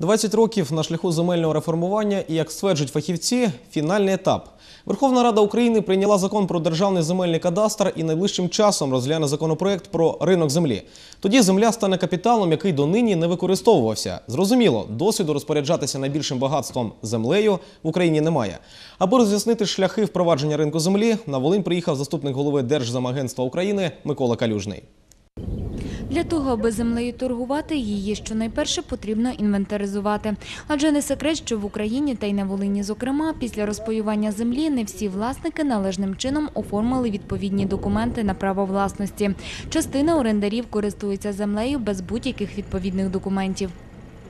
20 років на шляху земельного реформування і, як стверджують фахівці, фінальний етап. Верховна Рада України прийняла закон про державний земельний кадастр і найближчим часом розгляне законопроект про ринок землі. Тоді земля стане капіталом, який донині не використовувався. Зрозуміло, досвіду розпоряджатися найбільшим багатством землею в Україні немає. Аби роз'яснити шляхи впровадження ринку землі, на Волинь приїхав заступник голови Держзамагентства України Микола Калюжний. Для того, аби землею торгувати, її щонайперше потрібно інвентаризувати. Адже не секрет, що в Україні та й на Волині, зокрема, після розпаювання землі не всі власники належним чином оформили відповідні документи на право власності. Частина орендарів користується землею без будь-яких відповідних документів.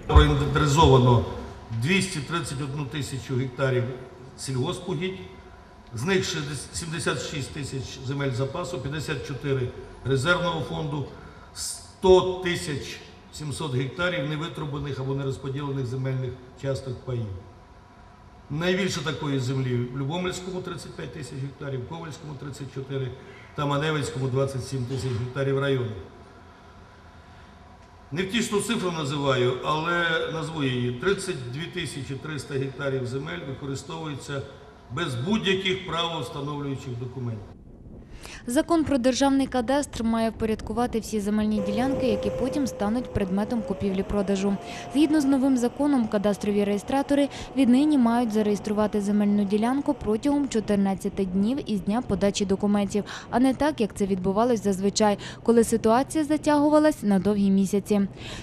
Проінвентаризовано 231 тисячу гектарів сільгоспугідь, з них 60 76 тисяч земель запасу, 54 резервного фонду, 100 тисяч 700 гектарів невитрубаних або нерозподілених земельних часток паїв. Найбільше такої землі в Любомльському 35 тисяч гектарів, в Ковальському 34 та Маневицькому 27 тисяч гектарів району. Невтішну цифру називаю, але назву її. 32 тисячі 300 гектарів земель використовується без будь-яких правовстановлюючих документів. Закон про державний кадастр має впорядкувати всі земельні ділянки, які потім стануть предметом купівлі-продажу. Згідно з новим законом, кадастрові реєстратори віднині мають зареєструвати земельну ділянку протягом 14 днів із дня подачі документів, а не так, як це відбувалось зазвичай, коли ситуація затягувалась на довгі місяці.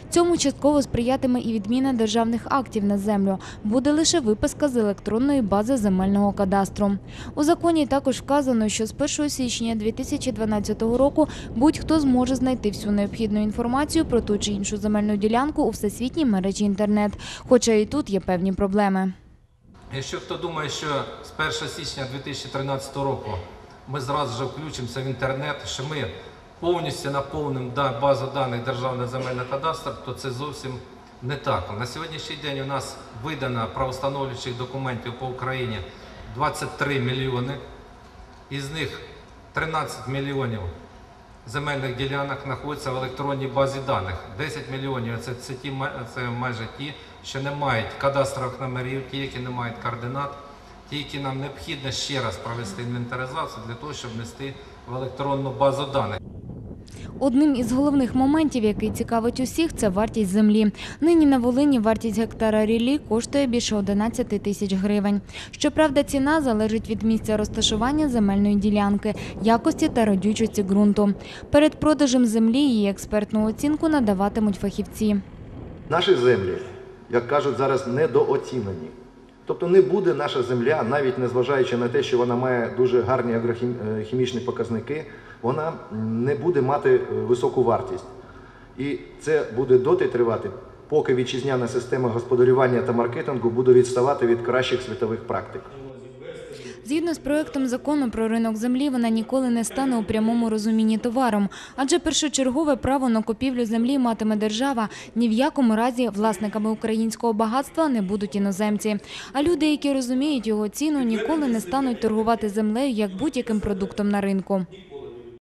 Цьому частково сприятиме і відміна державних актів на землю. Буде лише виписка з електронної бази земельного кадастру. У законі також вказано, що з 1 січня 2012 року будь-хто зможе знайти всю необхідну інформацію про ту чи іншу земельну ділянку у всесвітній мережі інтернет. Хоча і тут є певні проблеми. Якщо хто думає, що з 1 січня 2013 року ми зразу вже включимося в інтернет, що ми повністю наповнимо базу даних Державного земельного кадастру, то це зовсім не так. На сьогоднішній день у нас видано правостановлюючих документів по Україні 23 мільйони, із них 13 мільйонів земельних ділянок знаходяться в електронній базі даних. 10 мільйонів це, це, це майже ті, що не мають кадастрових номерів, ті, які не мають координат, ті, які нам необхідно ще раз провести інвентаризацію для того, щоб внести в електронну базу даних. Одним із головних моментів, який цікавить усіх, це вартість землі. Нині на Волині вартість гектара ріллі коштує більше 11 тисяч гривень. Щоправда, ціна залежить від місця розташування земельної ділянки, якості та родючості ґрунту. Перед продажем землі її експертну оцінку надаватимуть фахівці. Наші землі, як кажуть зараз, недооцінені. Тобто не буде наша земля, навіть незважаючи на те, що вона має дуже гарні агрохімічні показники, вона не буде мати е, високу вартість. І це буде доти тривати, поки вітчизняна система господарювання та маркетингу буде відставати від кращих світових практик. Згідно з проектом закону про ринок землі, вона ніколи не стане у прямому розумінні товаром, адже першочергове право на купівлю землі матиме держава. Ні в якому разі власниками українського багатства не будуть іноземці. А люди, які розуміють його ціну, ніколи не стануть торгувати землею як будь-яким продуктом на ринку.